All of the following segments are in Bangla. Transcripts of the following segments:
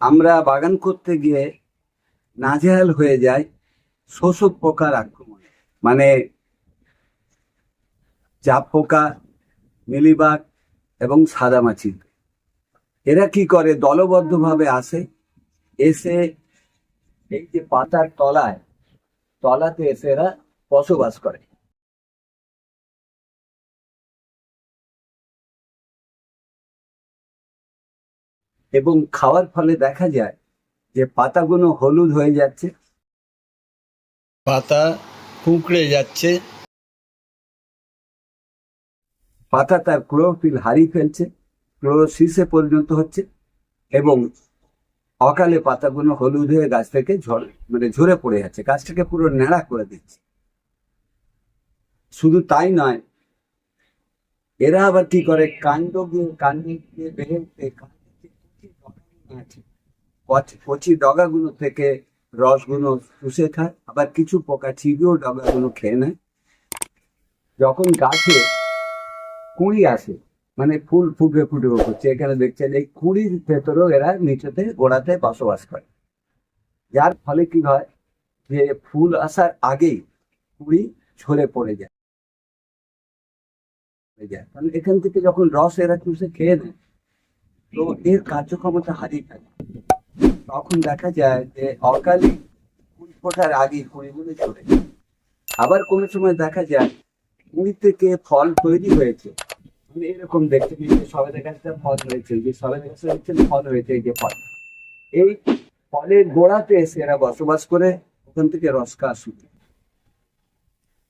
আমরা বাগান করতে গিয়ে নাজেহাল হয়ে যায় শোষক পোকার আক্রমণে। মানে চাপ পোকা, মিলিবাগ এবং সাদামাছি। এরা কি করে? দলবদ্ধভাবে আসে, এসে এই যে পাতার তলায়, তলাতে এসে এরা বসবাস করে। এবং খাওয়ার ফলে দেখা যায় যে পাতাগুলো হলুদ হয়ে যাচ্ছে। পাতা কুঁকড়ে যাচ্ছে। পাতা তার ক্লোরোফিল হারিয়ে ফেলছে ক্লোরোসিসে পরিণত হচ্ছে এবং অকালে পাতাগুলো হলুদ হয়ে গাছ থেকে ঝরে মানে ঝরে পড়ে যাচ্ছে গাছটাকে পুরো ন্যাড়া করে দিচ্ছে। শুধু তাই নয় এরা আবার কি করে? কাণ্ড গিয়ে কাণ্ড গিয়ে বেড়ে কচি ডগাগুলো থেকে রসগুলো চুষে খায়, আবার কিছু পোকা চিবিয়েও ডগাগুলো খেয়ে নেয়। যখন গাছে কুঁড়ি আসে মানে ফুল ফুটে ফুটে উঠছে, এখানে দেখছেন এই কুঁড়ির ভেতরেও এরা নিচেতে, গোড়াতে বসবাস করে। যার ফলে কি হয় যে ফুল আসার আগেই কুঁড়ি ঝরে পড়ে যায়। এখান থেকে যখন রস এরা চুষে খেয়ে নেয় তো এর কার্যক্ষমতা হারিয়ে ফেলে। তখন দেখা যায় যে অকালে ফোটার আগে কুঁড়িগুলো যায়। আবার কোনো সময় দেখা যায় কুঁড়ি থেকে ফল তৈরি হয়েছে। মানে এরকম দেখতে যে সবেদা গাছটা ফল হয়েছে যে সবেদা গাছটা ফল হয়েছে এই যে ফল। এই ফলের গোড়াতে এসে এরা বসবাস করে, ওখান থেকে রস খাওয়া শুরু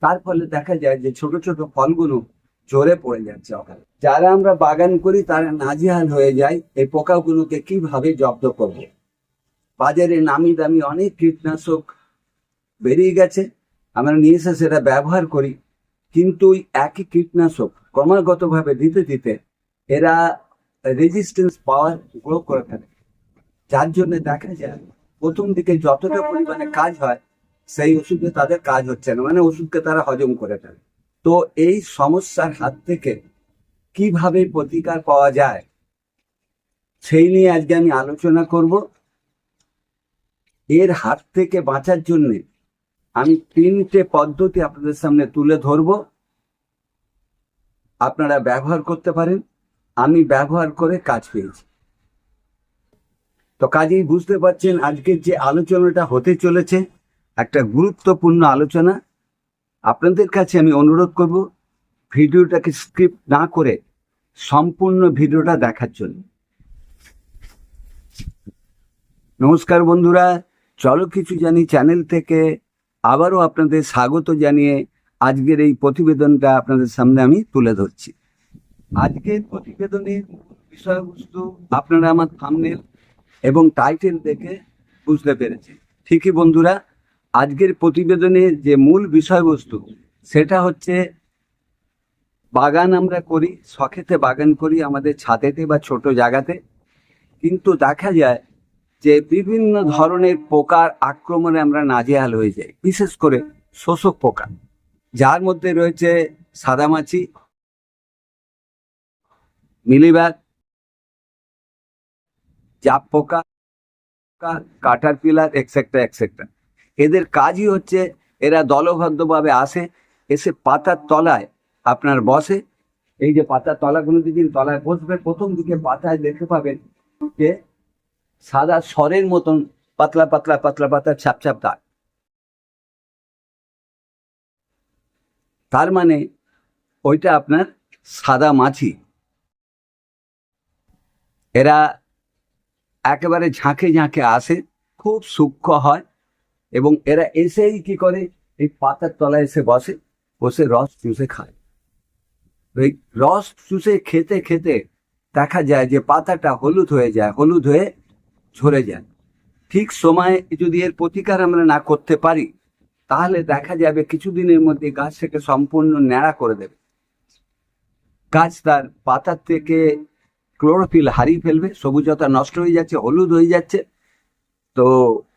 তার ফলে দেখা যায় যে ছোট ছোট ফলগুলো জোরে পড়ে যাচ্ছে ওখানে। যারা আমরা বাগান করি, তারা নাজেহাল হয়ে যায় এই পোকাগুলোকে কীভাবে জব্দ করব? বাজারে নামি দামি অনেক কীটনাশক বেরিয়ে গেছে, আমরা নিয়ে এসে সেটা ব্যবহার করি। কিন্তু ওই একই কীটনাশক ক্রমাগতভাবে দিতে দিতে এরা রেজিস্ট্যান্স পাওয়ার গ্রো করে থাকে যার জন্য দেখা যায়, প্রথম দিকে যতটা পরিমাণে কাজ হয়, সেই ওষুধে তাদের কাজ হচ্ছে না। মানে ওষুধকে তারা হজম করে ফেলে। তো এই সমস্যার হাত থেকে কীভাবে প্রতিকার পাওয়া যায়, সেই নিয়ে আজকে আমি আলোচনা করব। এর হাত থেকে বাঁচার জন্য আমি তিনটে পদ্ধতি আপনাদের সামনে তুলে ধরব। আপনারা ব্যবহার করতে পারেন, আমি ব্যবহার করে কাজ পেয়েছি। তো কাজেই বুঝতে পারছেন আজকের যে আলোচনাটা হতে চলেছে, একটা গুরুত্বপূর্ণ আলোচনা। আপনাদের কাছে আমি অনুরোধ করব ভিডিওটাকে স্ক্রিপ্ট না করে সম্পূর্ণ ভিডিওটা দেখার জন্য। নমস্কার বন্ধুরা, চলো কিছু জানি চ্যানেল থেকে। আবারও আপনাদের স্বাগত জানিয়ে আজকের এই প্রতিবেদনটা আপনাদের সামনে আমি তুলে ধরছি। আজকের প্রতিবেদনের বিষয়বস্তু আপনারা আমার থামনেল এবং টাইটেল দেখে বুঝতে পেরেছেন। ঠিকই বন্ধুরা আজকের প্রতিবেদনের যে মূল বিষয়বস্তু, সেটা হচ্ছে বাগান আমরা করি, শখেতে বাগান করি আমাদের ছাদেতে বা ছোট জায়গাতে। কিন্তু দেখা যায় যে বিভিন্ন ধরনের পোকার আক্রমণে আমরা নাজেহাল হয়ে যাই, বিশেষ করে শোষক পোকা। যার মধ্যে রয়েছে সাদামাছি মিলিবাগ জাপ পোকা কাটার পিলার এক্সেট্রা এক্সেট্রা এদের কাজই হচ্ছে এরা দলবদ্ধভাবে আসে, এসে পাতার তলায় আপনার বসে। এই যে পাতার তলাগুলো যেদিন তলায় বসবে, প্রথম দিকে পাতায় দেখতে পাবেন যে সাদা স্বরের মতন পাতলা পাতলা পাতলা পাতলা, ছাপ ছাপ দাগ। তার মানে ওইটা আপনার সাদা মাছি। এরা একেবারে ঝাঁকে ঝাঁকে আসে, খুব সূক্ষ্ম হয়। এবং এরা এসেই কি করে? এই পাতার তলায় এসে বসে বসে রস চুষে খায়। এই রস চুষে খেতে খেতে দেখা যায় যে পাতাটা হলুদ হয়ে যায়, হলুদ হয়ে ঝরে যায়। ঠিক সময়ে যদি এর প্রতিকার আমরা না করতে পারি, তাহলে দেখা যাবে কিছুদিনের মধ্যে গাছ থেকে সম্পূর্ণ ন্যাড়া করে দেবে। গাছ তার পাতার থেকে ক্লোরোফিল হারিয়ে ফেলবে, সবুজতা নষ্ট হয়ে যাচ্ছে, হলুদ হয়ে যাচ্ছে। তো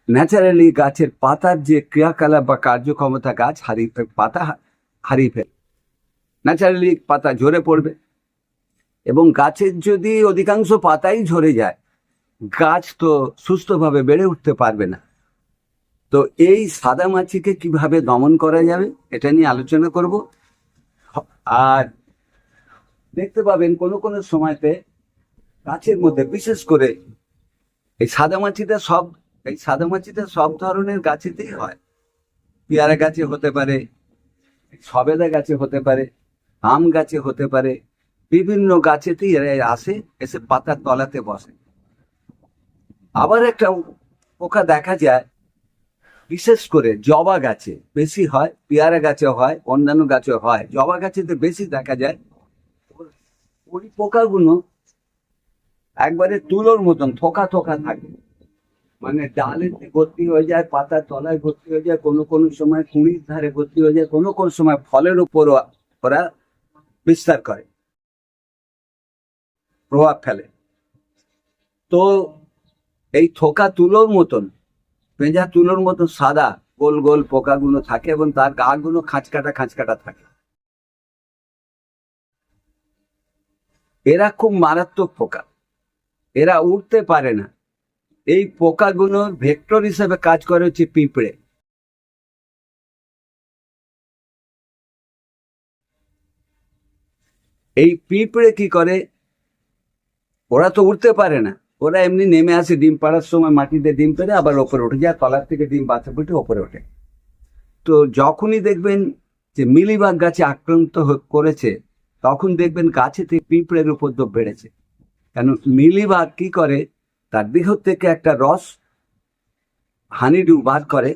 ন্যাচারালি গাছের পাতার যে ক্রিয়াকলাপ বা কার্যক্ষমতা গাছ হারিয়ে পাতা হারিয়ে ফেল ন্যাচারালি পাতা ঝরে পড়বে। এবং গাছের যদি অধিকাংশ পাতাই ঝরে যায়, গাছ তো সুস্থভাবে বেড়ে উঠতে পারবে না। তো এই সাদা মাছিকে কীভাবে দমন করা যাবে, এটা নিয়ে আলোচনা করব। আর দেখতে পাবেন কোনো কোনো সময়তে গাছের মধ্যে বিশেষ করে এই সাদা মাছিটা সব এই সাদা মাছিটা সব ধরনের গাছেতেই হয়। পেয়ারা গাছে হতে পারে, সবেদা গাছে হতে পারে, আম গাছে হতে পারে, বিভিন্ন গাছেতেই এরা আসে, এসে পাতার তলাতে বসে। আবার একটা পোকা দেখা যায়, বিশেষ করে জবা গাছে বেশি হয়, পেয়ারা গাছে হয়, অন্যান্য গাছে হয়, জবা গাছেতে বেশি দেখা যায়। ওই পোকাগুলো একবারে তুলোর মতন থোকা থোকা থাকে। মানে ডালেতে ভর্তি হয়ে যায়, পাতার তলায় ভর্তি হয়ে যায়, কোনো কোনো সময় কুঁড়ির ধারে ভর্তি হয়ে যায়, কোনো কোনো সময় ফলের উপর ওরা বিস্তার করে, প্রভাব ফেলে। তো এই থোকা তুলোর মতন, পেঁজা তুলোর মতন সাদা, গোল গোল পোকাগুলো থাকে এবং তার গা গাগুলো খাঁচকাটা খাঁচকাটা থাকে। এরা খুব মারাত্মক পোকা। এরা উঠতে পারে না। এই পোকাগুলো ভেক্টর হিসেবে কাজ করে হচ্ছে পিঁপড়ে। এই পিঁপড়ে কি করে? ওরা তো উঠতে পারে না। ওরা এমনি নেমে আসে ডিম পাড়ার সময় মাটিতে ডিম পেড়ে আবার ওপরে উঠে যায় তলার থেকে ডিম বাচ্চা ফুটে ওপরে ওঠে। তো যখনই দেখবেন যে মিলিবাগ গাছে আক্রান্ত করেছে, তখন দেখবেন গাছেতে পিঁপড়ের উপদ্রব বেড়েছে। কেন? মিলিবাগ কি করে? তার দেহ থেকে একটা রস হানিডু বার করে,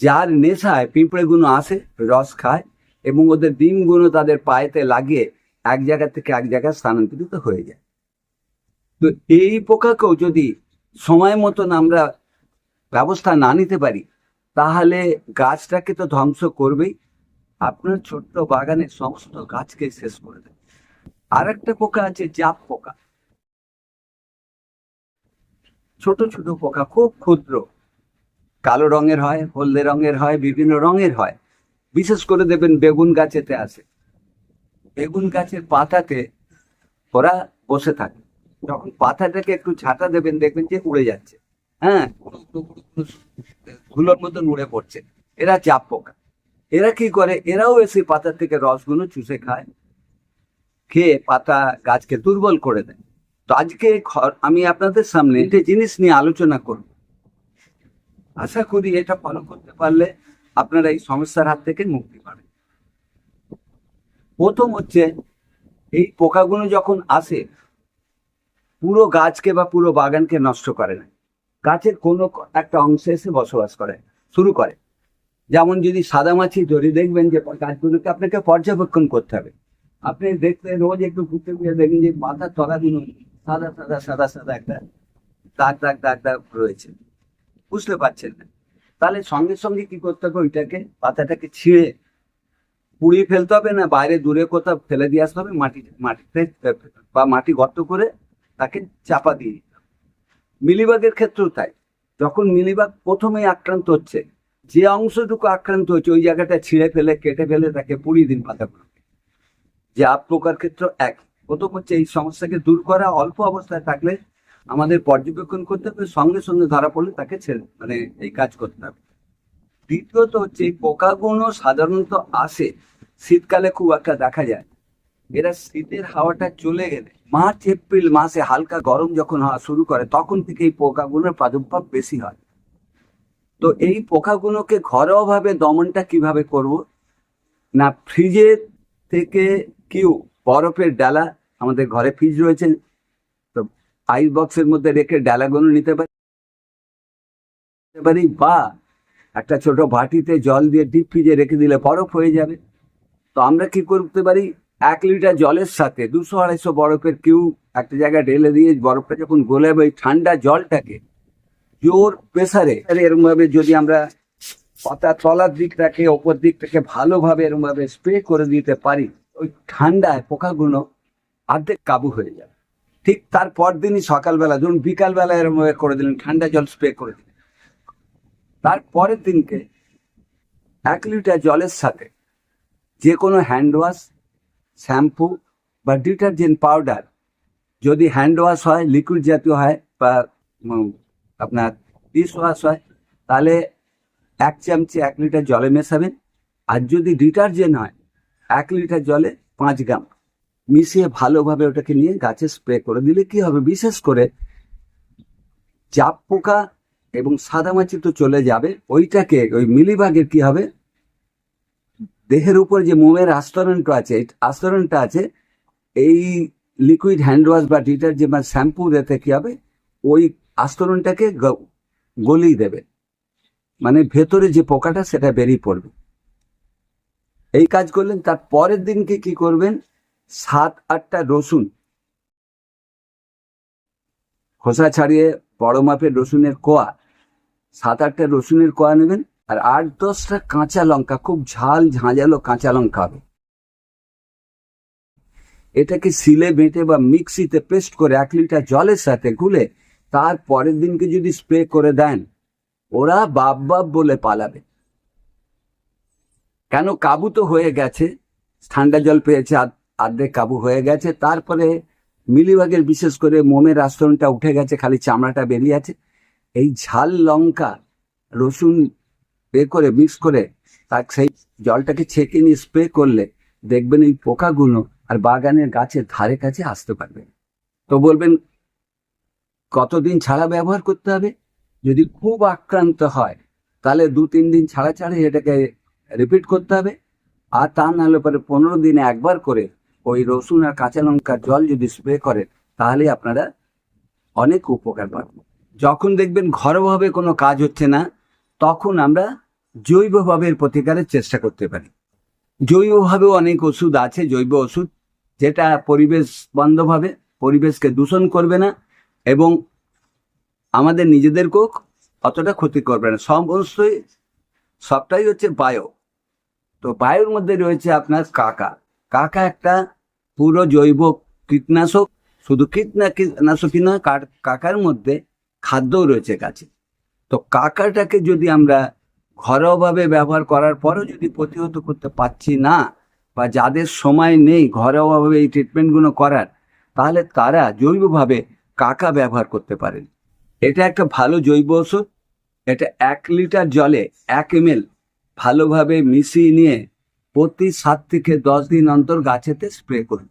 যার নেশায় পিঁপড়েগুলো আসে, রস খায় এবং ওদের ডিমগুলো তাদের পায়েতে লাগিয়ে এক জায়গা থেকে এক জায়গায় স্থানান্তরিত হয়ে যায়। তো এই পোকাকেও যদি সময় মতন আমরা ব্যবস্থা না নিতে পারি, তাহলে গাছটাকে তো ধ্বংস করবেই। আপনার ছোট্ট বাগানের সমস্ত গাছকে শেষ করে দেবে আর একটা পোকা আছে জাপ পোকা। ছোট ছোট পোকা খুব ক্ষুদ্র। কালো রঙের হয়, হলদে রঙের হয়, বিভিন্ন রঙের হয়। বিশেষ করে দেখবেন বেগুন গাছেতে আসে বেগুন গাছের পাতাতে ওরা বসে থাকে। যখন পাতাটাকে একটু ঝাঁটা দেবেন, দেখবেন যে উড়ে যাচ্ছে। হ্যাঁ? ধুলোর মতন উড়ে পড়ছে। এরা চাপ পোকা। এরা কি করে? এরাও এসে পাতা থেকে রসগুলো চুষে খায়। খেয়ে পাতা গাছকে দুর্বল করে দেয়। তো আজকে আমি আপনাদের সামনে একটা জিনিস নিয়ে আলোচনা করব। আশা করি এটা ফলো করতে পারলে আপনারা এই সমস্যার হাত থেকে মুক্তি পাবেন। প্রথম হচ্ছে এই পোকাগুলো যখন আসে পুরো গাছকে বা পুরো বাগানকে নষ্ট করে না। গাছের কোনো একটা অংশে এসে বসবাস করে শুরু করে। যেমন যদি সাদামাছি ধরে দেখবেন যে গাছগুলোকে আপনাকে পর্যবেক্ষণ করতে হবে। আপনি দেখতে রোজ একটু ঘুরতে ঘুরে দেখবেন যে পাতার তলাগুলো সাদা সাদা সাদা সাদা একটা দাগ দাগ দাগ দাগ রয়েছে। বুঝতে পারছেন না। তাহলে সঙ্গে সঙ্গে কি করতে হবে? ওইটাকে, পাতাটাকে ছিঁড়ে পুড়িয়ে ফেলতে হবে না, বাইরে দূরে কোথাও ফেলে দিয়ে আসতে হবে, মাটি মাটিতে বা মাটি গর্ত করে তাকে চাপা দিয়ে। মিলিবাগের ক্ষেত্রেও তাই। যখন মিলিবাগ প্রথমেই আক্রান্ত হচ্ছে, যে অংশটুকু আক্রান্ত হচ্ছে, ওই জায়গাটা ছিঁড়ে ফেলে, কেটে ফেলে তাকে পুড়িয়ে দিন পাতাগুলোকে। যে আপ পোকার ক্ষেত্রে এক। প্রথম হচ্ছে এই সমস্যাকে দূর করা, অল্প অবস্থায় থাকলে আমাদের পর্যবেক্ষণ করতে হবে, সঙ্গে সঙ্গে ধরা পড়লে তাকে ছেড়ে মানে এই কাজ করতে হবে। দ্বিতীয়ত হচ্ছে এই পোকাগুলো সাধারণত আসে, শীতকালে খুব একটা দেখা যায়। এরা শীতের হাওয়াটা চলে গেলে মার্চ, এপ্রিল মাসে হালকা গরম যখন হওয়া শুরু করে, তখন থেকে এই পোকাগুলোর প্রাদুর্ভাব বেশি হয়। তো এই পোকাগুলোকে ঘরোয়াভাবে দমনটা কীভাবে করব? না ফ্রিজের থেকে কিউ বরফের ডালা আমাদের ঘরে ফ্রিজ রয়েছে। তো আইস বক্সের মধ্যে রেখে ডালাগুলো নিতে পারি। পারি বা একটা ছোট বাটিতে জল দিয়ে ডিপ ফ্রিজে রেখে দিলে বরফ হয়ে যাবে। তো আমরা কি করতে পারি? এক লিটার জলের সাথে দুশো আড়াইশো বরফের কিউ একটা জায়গায় ঢেলে দিয়ে বরফটা যখন গলে ওই ঠান্ডা জলটাকে জোর প্রেসারে এরকম ভাবে যদি আমরা পাতা তলার দিকটাকে, ওপর দিকটাকে ভালোভাবে এরকম ভাবে স্প্রে করে দিতে পারি ওই ঠান্ডায় পোকাগুলো অর্ধেক কাবু হয়ে যাবে ঠিক তার দিনই সকালবেলা, ধরুন বিকালবেলা এরকম ভাবে করে দিলেন, ঠান্ডা জল স্প্রে করে দিলেন। তার পরের দিনকে এক লিটার জলের সাথে যে কোনো হ্যান্ড ওয়াশ, শ্যাম্পু বা ডিটারজেন্ট পাউডার, যদি হ্যান্ড ওয়াশ হয়, লিকুইড জাতীয় হয় বা আপনার ডিশ ওয়াশ হয়, তাহলে এক চামচে এক লিটার জলে মেশাবেন। আর যদি ডিটারজেন্ট হয় এক লিটার জলে পাঁচ গ্রাম মিশিয়ে ভালোভাবে ওটাকে নিয়ে গাছে স্প্রে করে দিলে কি হবে? বিশেষ করে জাপ পোকা এবং সাদামাছি তো চলে যাবে। ওইটাকে, ওই মিলিবাগের কি হবে? দেহের উপর যে মোমের আস্তরণটা আছে আস্তরণটা আছে, এই লিকুইড হ্যান্ড ওয়াশ বা ডিটারজেন্ট বা শ্যাম্পু দিতে কি হবে? ওই আস্তরণটাকে গলিয়ে দেবে। মানে ভেতরে যে পোকাটা, সেটা বেরিয়ে পড়বে। এই কাজ করলেন, তার পরের দিনকে কি করবেন? সাত, আটটা রসুন। খোসা ছাড়িয়ে বড় মাপের রসুনের কোয়া। সাত, আটটা রসুনের কোয়া নেবেন আর আট, দশটা কাঁচা লঙ্কা, খুব ঝাল ঝাঁঝালো কাঁচা লঙ্কা হবে। এটাকে সিলে, বেঁটে বা মিক্সিতে পেস্ট করে এক লিটার জলের সাথে গুলে তার পরের দিনকে যদি স্প্রে করে দেন, ওরা বাপ বাপ বলে পালাবে। কেন কাবু তো হয়ে গেছে? ঠান্ডা জল পেয়েছে আর্ধেক কাবু হয়ে গেছে। তারপরে মিলিবাগের বিশেষ করে মোমের আস্তরণটা উঠে গেছে, খালি চামড়াটা বেরিয়ে আছে। এই ঝাল লঙ্কা, রসুন বের করে মিক্স করে তার সেই জলটাকে ছেঁকে নিয়ে স্প্রে করলে দেখবেন এই পোকাগুলো আর বাগানের গাছের ধারে কাছে আসতে পারবে তো বলবেন, কতদিন ছাড়া ব্যবহার করতে হবে? যদি খুব আক্রান্ত হয়, তাহলে দু তিন দিন ছাড়া ছাড়া এটাকে রিপিট করতে হবে। আর তা নাহলে পরে পনেরো দিনে একবার করে ওই রসুন আর কাঁচা লঙ্কার জল যদি স্প্রে করেন তাহলে আপনারা অনেক উপকার পাবেন। যখন দেখবেন ঘরোয়াভাবে কোনো কাজ হচ্ছে না, তখন আমরা জৈবভাবের প্রতিকারের চেষ্টা করতে পারি। জৈবভাবেও অনেক ওষুধ আছে, জৈব ওষুধ, যেটা পরিবেশ বন্ধভাবে পরিবেশকে দূষণ করবে না এবং আমাদের নিজেদেরকেও অতটা ক্ষতি করবে না। সমস্তই সবটাই হচ্ছে বায়ো। তো বায়ুর মধ্যে রয়েছে আপনার কাকা। কাকা একটা পুরো জৈব কীটনাশক, শুধু কীটনা, কীটনাশকই নয়, কার- কাকার মধ্যে খাদ্যও রয়েছে কাছে তো কাকাটাকে যদি আমরা ঘরোয়াভাবে ব্যবহার করার পরও যদি প্রতিহত করতে পারছি না বা যাদের সময় নেই ঘরোয়াভাবে এই ট্রিটমেন্টগুলো করার, তাহলে তারা জৈবভাবে কাকা ব্যবহার করতে পারেন। এটা একটা ভালো জৈব ওষুধ এটা এক লিটার জলে এক এম ভালোভাবে মিশিয়ে নিয়ে প্রতি সাত থেকে দশ দিন অন্তর গাছেতে স্প্রে করুন।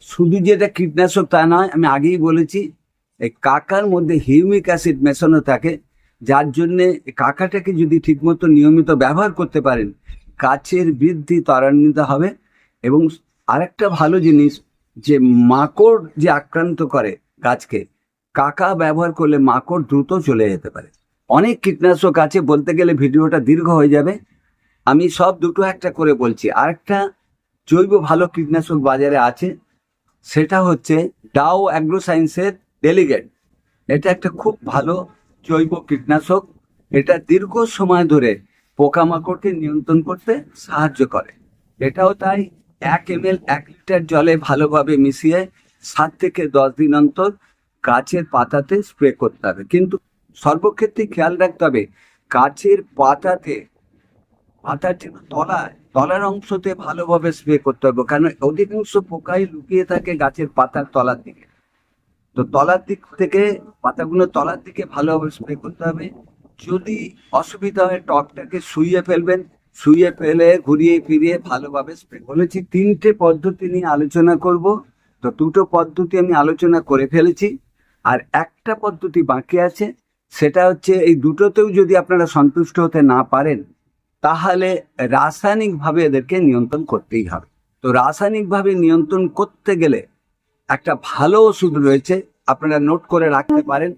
শুধু যেটা কীটনাশক তা নয়, আমি আগেই বলেছি, এই কাকার মধ্যে হিউমিক অ্যাসিড মেশানো থাকে, যার জন্যে কাকাটাকে যদি ঠিকমতো নিয়মিত ব্যবহার করতে পারেন, গাছের বৃদ্ধি ত্বরান্বিত হবে। এবং আরেকটা ভালো জিনিস, যে মাকড় যে আক্রান্ত করে গাছকে, কাকা ব্যবহার করলে মাকড় দ্রুত চলে যেতে পারে। অনেক কীটনাশক আছে, বলতে গেলে ভিডিওটা দীর্ঘ হয়ে যাবে। আমি সব দুটো একটা করে বলছি। আরেকটা জৈব ভালো কীটনাশক বাজারে আছে, সেটা হচ্ছে ডাও অ্যাগ্রো সায়েন্সের ডেলিগেট। এটা একটা খুব ভালো জৈব কীটনাশক। এটা দীর্ঘ সময় ধরে পোকামাকড়কে নিয়ন্ত্রণ করতে সাহায্য করে। এটাও তাই এক এম এল এক লিটার জলে ভালোভাবে মিশিয়ে সাত থেকে দশ দিন অন্তর গাছের পাতাতে স্প্রে করতে হবে। কিন্তু সর্বক্ষেত্রে খেয়াল রাখতে হবে গাছের পাতাতে পাতার যে তলায়, তলার অংশতে ভালোভাবে স্প্রে করতে হবে কারণ অধিকাংশ পোকাই লুকিয়ে থাকে গাছের পাতার তলার দিকে। তো তলার দিক থেকে, পাতাগুলো তলার দিকে ভালোভাবে স্প্রে করতে হবে। যদি অসুবিধা হয় টকটাকে শুইয়ে ফেলবেন, শুইয়ে ফেলে ঘুরিয়ে ফিরিয়ে ভালোভাবে স্প্রে বলেছি, তিনটে পদ্ধতি নিয়ে আলোচনা করব। তো দুটো পদ্ধতি আমি আলোচনা করে ফেলেছি, আর একটা পদ্ধতি বাকি আছে। সেটা হচ্ছে এই দুটোতেও যদি আপনারা সন্তুষ্ট হতে না পারেন, তাহলে রাসায়নিকভাবে এদেরকে নিয়ন্ত্রণ করতেই হবে। তো রাসায়নিকভাবে নিয়ন্ত্রণ করতে গেলে একটা ভালো ওষুধ রয়েছে, আপনারা নোট করে রাখতে পারেন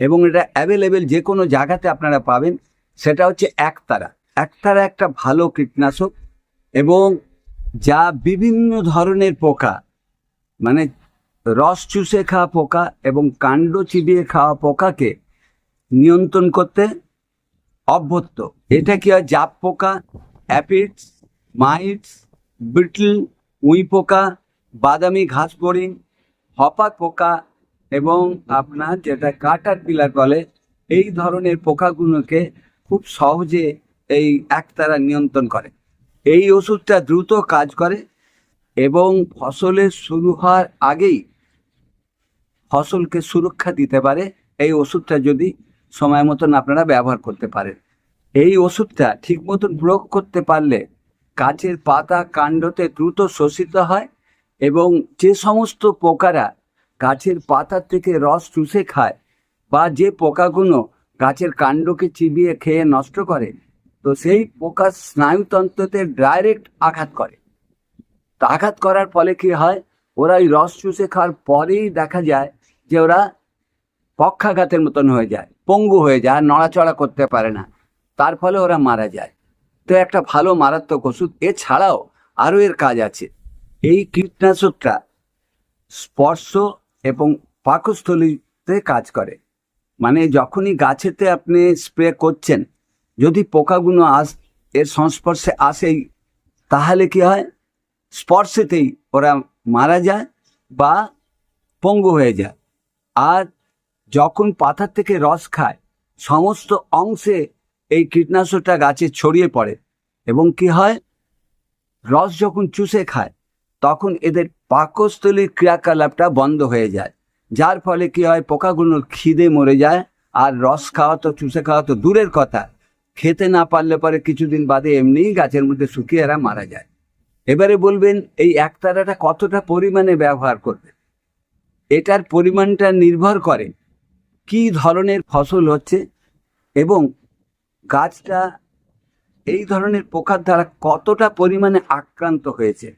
এবং এটা অ্যাভেলেবেল যে কোনো জায়গাতে আপনারা পাবেন, সেটা হচ্ছে একতারা। একতারা একটা ভালো কীটনাশক এবং যা বিভিন্ন ধরনের পোকা মানে রস চুষে খাওয়া পোকা এবং কাণ্ড চিবিয়ে খাওয়া পোকাকে নিয়ন্ত্রণ করতে অভ্যস্ত। এটা কি হয়? জাপ পোকা, অ্যাপিডস, মাইটস বিটল উই পোকা, বাদামি ঘাস ফড়িং হপা পোকা এবং আপনার যেটা কাটার পিলার বলে, এই ধরনের পোকাগুলোকে খুব সহজে এই একতারা নিয়ন্ত্রণ করে। এই ওষুধটা দ্রুত কাজ করে এবং ফসলের শুরু হওয়ার আগেই ফসলকে সুরক্ষা দিতে পারে। এই ওষুধটা যদি সময় মতন আপনারা ব্যবহার করতে পারেন। এই ওষুধটা ঠিক মতন প্রয়োগ করতে পারলে গাছের পাতা কাণ্ডতে দ্রুত শোষিত হয় এবং যে সমস্ত পোকারা গাছের পাতার থেকে রস চুষে খায় বা যে পোকাগুলো গাছের কাণ্ডকে চিবিয়ে খেয়ে নষ্ট করে, তো সেই পোকা স্নায়ুতন্ত্রতে ডাইরেক্ট আঘাত করে। আঘাত করার ফলে কি হয়? ওরা ওই রস চুষে খাওয়ার পরেই দেখা যায় যে ওরা পক্ষাঘাতের মতন হয়ে যায়, পঙ্গু হয়ে যায় আর নড়াচড়া করতে পারে না। তার ফলে ওরা মারা যায়। তো একটা ভালো মারাত্মক ওষুধ, এছাড়াও আরও এর কাজ আছে। এই কীটনাশকটা স্পর্শ এবং পাকস্থলীতে কাজ করে। মানে যখনই গাছেতে আপনি স্প্রে করছেন, যদি পোকাগুলো আস, এর সংস্পর্শে আসেই, তাহলে কি হয়? স্পর্শেতেই ওরা মারা যায় বা পঙ্গু হয়ে যায়। আর যখন পাতার থেকে রস খায়, সমস্ত অংশে এই কীটনাশকটা গাছে ছড়িয়ে পড়ে। এবং কি হয়? রস যখন চুষে খায়, তখন এদের পাকস্থলীর ক্রিয়াকলাপটা বন্ধ হয়ে যায়। যার ফলে কি হয়? পোকাগুলোর খিদে মরে যায়। আর রস খাওয়া তো, চুষে খাওয়া তো দূরের কথা। খেতে না পারলে পরে কিছুদিন বাদে এমনিই গাছের মধ্যে শুকিয়ে এরা মারা যায়। এবারে বলবেন, এই একতারাটা কতটা পরিমাণে ব্যবহার করবে? এটার পরিমাণটা নির্ভর করে কি ধরনের ফসল হচ্ছে এবং গাছটা এই ধরনের পোকার দ্বারা কতটা পরিমাণে আক্রান্ত হয়েছে?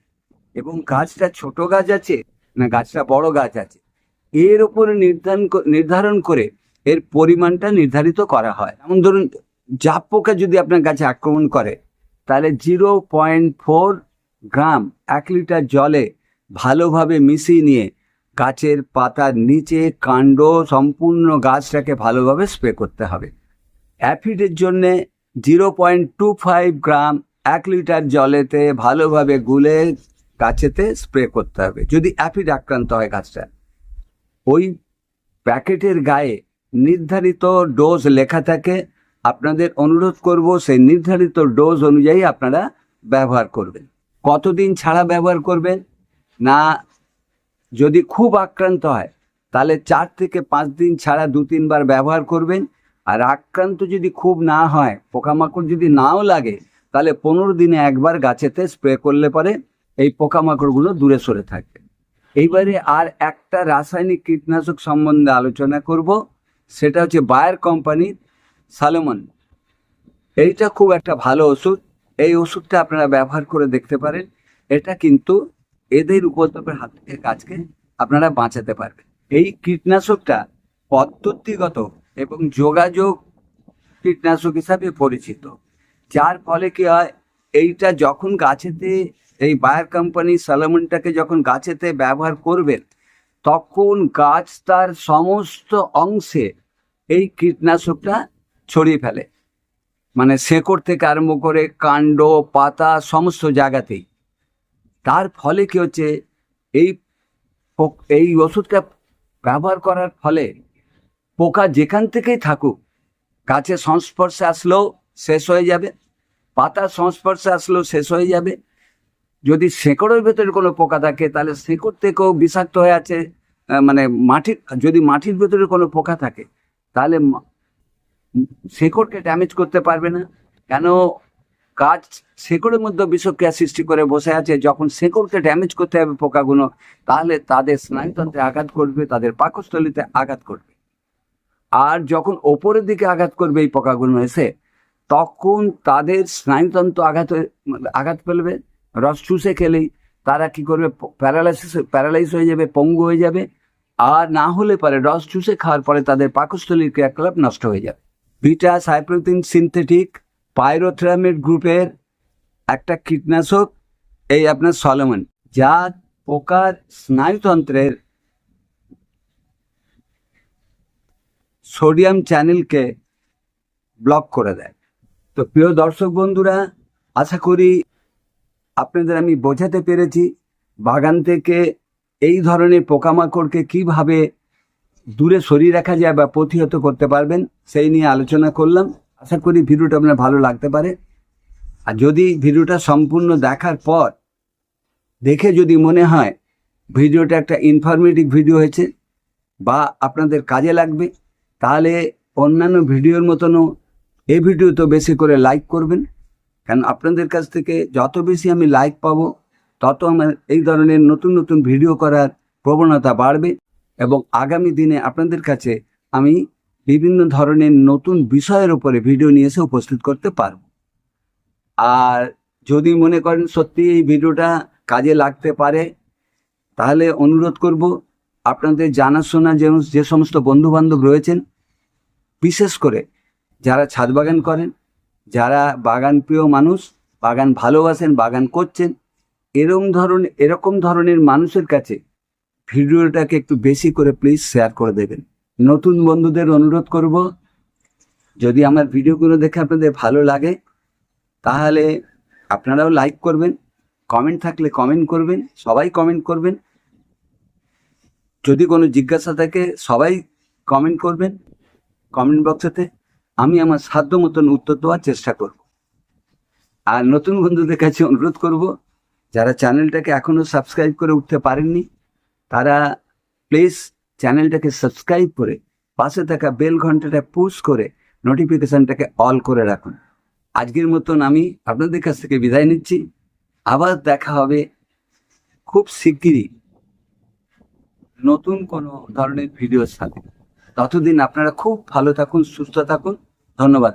এবং গাছটা ছোট গাছ আছে না গাছটা বড় গাছ আছে? এর উপরে নির্ধারণ নির্ধারণ করে এর পরিমাণটা নির্ধারিত করা হয়। যেমন ধরুন, জাপ পোকা যদি আপনার গাছে আক্রমণ করে, তাহলে জিরো পয়েন্ট ফোর গ্রাম এক লিটার জলে ভালোভাবে মিশিয়ে নিয়ে গাছের পাতার নিচে কাণ্ড সম্পূর্ণ গাছটাকে ভালোভাবে স্প্রে করতে হবে। অ্যাফিডের জন্যে zero point two five gram এক লিটার জলেতে ভালোভাবে গুলে গাছেতে স্প্রে করতে হবে, যদি অ্যাফিড আক্রান্ত হয় গাছটা। ওই প্যাকেটের গায়ে নির্ধারিত ডোজ লেখা থাকে, আপনাদের অনুরোধ করব সেই নির্ধারিত ডোজ অনুযায়ী আপনারা ব্যবহার করবেন। কতদিন ছাড়া ব্যবহার করবেন? না যদি খুব আক্রান্ত হয়, তাহলে চার থেকে পাঁচ দিন ছাড়া দু তিনবার ব্যবহার করবেন। আর আক্রান্ত যদি খুব না হয়, পোকামাকড় যদি নাও লাগে, তাহলে পনেরো দিনে একবার গাছেতে স্প্রে করলে পরে এই পোকামাকড়গুলো দূরে সরে থাকবে এইবারে আর একটা রাসায়নিক কীটনাশক সম্বন্ধে আলোচনা করব, সেটা হচ্ছে বায়ার কোম্পানির সালোমন। এইটা খুব একটা ভালো ওষুধ। এই ওষুধটা আপনারা ব্যবহার করে দেখতে পারেন। এটা কিন্তু এদের উপদ্রবের হাত থেকে গাছকে আপনারা বাঁচাতে পারবেন। এই কীটনাশকটা পদ্ধতিগত এবং যোগাযোগ কীটনাশক হিসাবে পরিচিত। যার ফলে কি হয়, এইটা যখন গাছেতে, এই বায়ার কোম্পানি সালামনটাকে যখন গাছেতে ব্যবহার করবেন, তখন গাছ তার সমস্ত অংশে এই কীটনাশকটা ছড়িয়ে ফেলে। মানে শেকড় থেকে আরম্ভ করে কাণ্ড, পাতা, সমস্ত জায়গাতেই। তার ফলে কি হচ্ছে? এই এই ওষুধটা ব্যবহার করার ফলে পোকা যেখান থেকেই থাকুক গাছের সংস্পর্শে আসলেও শেষ হয়ে যাবে পাতার সংস্পর্শে আসলেও শেষ হয়ে যাবে। যদি শেকড়ের ভেতরে কোনো পোকা থাকে, তাহলে শেকড় থেকেও বিষাক্ত হয়ে আছে মানে মাটির, যদি মাটির ভেতরে কোনো পোকা থাকে, তাহলে শেকড়কে ড্যামেজ করতে পারবে না। কেন গাছ শেকড়ের মধ্যে বিষক্রিয়া সৃষ্টি করে বসে আছে। যখন শেকড়কে ড্যামেজ করতে হবে পোকাগুলো, তাহলে তাদের স্নায়ুতন্ত্রে আঘাত করবে, তাদের পাকস্থলীতে আঘাত করবে। আর যখন ওপরের দিকে আঘাত করবে এই পোকাগুলো এসে, তখন তাদের স্নায়ুতন্ত্র আঘাত আঘাত ফেলবে, রস চুষে খেলেই তারা কি করবে? প্যারালাইসিস প্যারালাইজ হয়ে যাবে, পঙ্গু হয়ে যাবে। আর না হলে পারে রস চুষে খাওয়ার পরে তাদের পাকস্থলীর ক্রিয়াকলাপ নষ্ট হয়ে যাবে। বিটা সাইপ্রোটিন সিনথেটিক পাইরোথ্রামেট গ্রুপের একটা কীটনাশক, এই আপনার সলমন, যা পোকার স্নায়ুতন্ত্রের সোডিয়াম চ্যানেলকে ব্লক করে দেয়। তো প্রিয় দর্শক বন্ধুরা, আশা করি আপনাদের আমি বোঝাতে পেরেছি বাগান থেকে এই ধরনের পোকামাকড়কে কীভাবে দূরে সরিয়ে রাখা যায় বা প্রতিহত করতে পারবেন, সেই নিয়ে আলোচনা করলাম। আশা করি ভিডিওটা আপনার ভালো লাগতে পারে। আর যদি ভিডিওটা সম্পূর্ণ দেখার পর দেখে যদি মনে হয় ভিডিওটা একটা ইনফরমেটিভ ভিডিও হয়েছে বা আপনাদের কাজে লাগবে, তাহলে অন্যান্য ভিডিওর মতনও এই ভিডিও তো বেশি করে লাইক করবেন। কারণ আপনাদের কাছ থেকে যত বেশি আমি লাইক পাবো, তত আমার এই ধরনের নতুন নতুন ভিডিও করার প্রবণতা বাড়বে। এবং আগামী দিনে আপনাদের কাছে আমি বিভিন্ন ধরনের নতুন বিষয়ের উপরে ভিডিও নিয়ে এসে উপস্থিত করতে পারব। আর যদি মনে করেন সত্যি এই ভিডিওটা কাজে লাগতে পারে, তাহলে অনুরোধ করব আপনাদের জানাশোনা যে যে সমস্ত বন্ধু বান্ধব রয়েছেন, বিশেষ করে যারা ছাদ বাগান করেন, যারা বাগান প্রিয় মানুষ, বাগান ভালোবাসেন, বাগান করছেন এরকম ধরনের এরকম ধরনের মানুষের কাছে ভিডিওটাকে একটু বেশি করে প্লিজ শেয়ার করে দেবেন। নতুন বন্ধুদের অনুরোধ করব, যদি আমার ভিডিওগুলো দেখে আপনাদের ভালো লাগে, তাহলে আপনারাও লাইক করবেন, কমেন্ট থাকলে কমেন্ট করবেন, সবাই কমেন্ট করবেন। যদি কোনো জিজ্ঞাসা থাকে, সবাই কমেন্ট করবেন, কমেন্ট বক্সেতে। আমি আমার সাধ্য মতন উত্তর দেওয়ার চেষ্টা করব। আর নতুন বন্ধুদের কাছে অনুরোধ করব, যারা চ্যানেলটাকে এখনও সাবস্ক্রাইব করে উঠতে পারেননি, তারা প্লিজ চ্যানেলটাকে সাবস্ক্রাইব করে পাশে থাকা বেল ঘন্টাটা পুশ করে নোটিফিকেশানটাকে অল করে রাখুন। আজকের মতন আমি আপনাদের কাছ থেকে বিদায় নিচ্ছি। আবার দেখা হবে খুব শিগগিরই নতুন কোনো ধরনের ভিডিওর সাথে। ততদিন আপনারা খুব ভালো থাকুন, সুস্থ থাকুন। ধন্যবাদ।